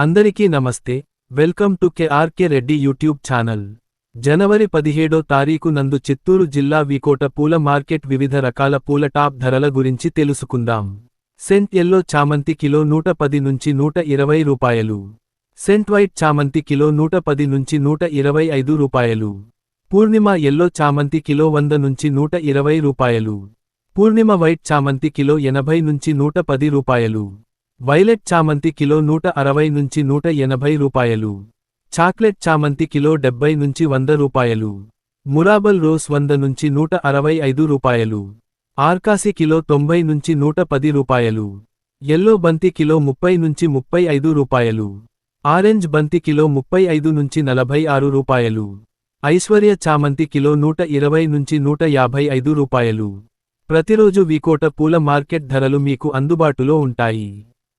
అందరికీ నమస్తే. Welcome to KRK Reddy YouTube channel. జనవరి పదిహేడో తారీఖు నందు చిత్తూరు జిల్లా వీకోట పూల మార్కెట్ వివిధ రకాల పూల టాప్ ధరల గురించి తెలుసుకుందాం. సెంట్ ఎల్లో చామంతి కిలో నూట పది నుంచి నూట ఇరవై రూపాయలు. సెంట్ వైట్ చామంతి కిలో నూట పది నుంచి నూట ఇరవై ఐదు రూపాయలు. పూర్ణిమ ఎల్లో చామంతి కిలో వంద నుంచి నూట ఇరవై రూపాయలు. పూర్ణిమ వైట్ చామంతి కిలో ఎనభై నుంచి నూట పది రూపాయలు. వైలెట్ చామంతి కిలో నూట అరవై నుంచి నూట ఎనభై రూపాయలు. చాక్లెట్ చామంతి కిలో డెబ్బై నుంచి వంద రూపాయలు. మురాబల్ రోస్ వంద నుంచి నూట అరవై ఐదు రూపాయలు. ఆర్కాసి కిలో తొంభై నుంచి నూట పది రూపాయలు. ఎల్లో బంతి కిలో ముప్పై నుంచి ముప్పై ఐదు రూపాయలు. ఆరెంజ్ బంతి కిలో ముప్పై ఐదు నుంచి నలభై ఆరు రూపాయలు. ఐశ్వర్య చామంతి కిలో నూట ఇరవై నుంచి నూట యాభై ఐదు రూపాయలు. ప్రతిరోజు వీకోట పూల మార్కెట్ ధరలు మీకు అందుబాటులో ఉంటాయి.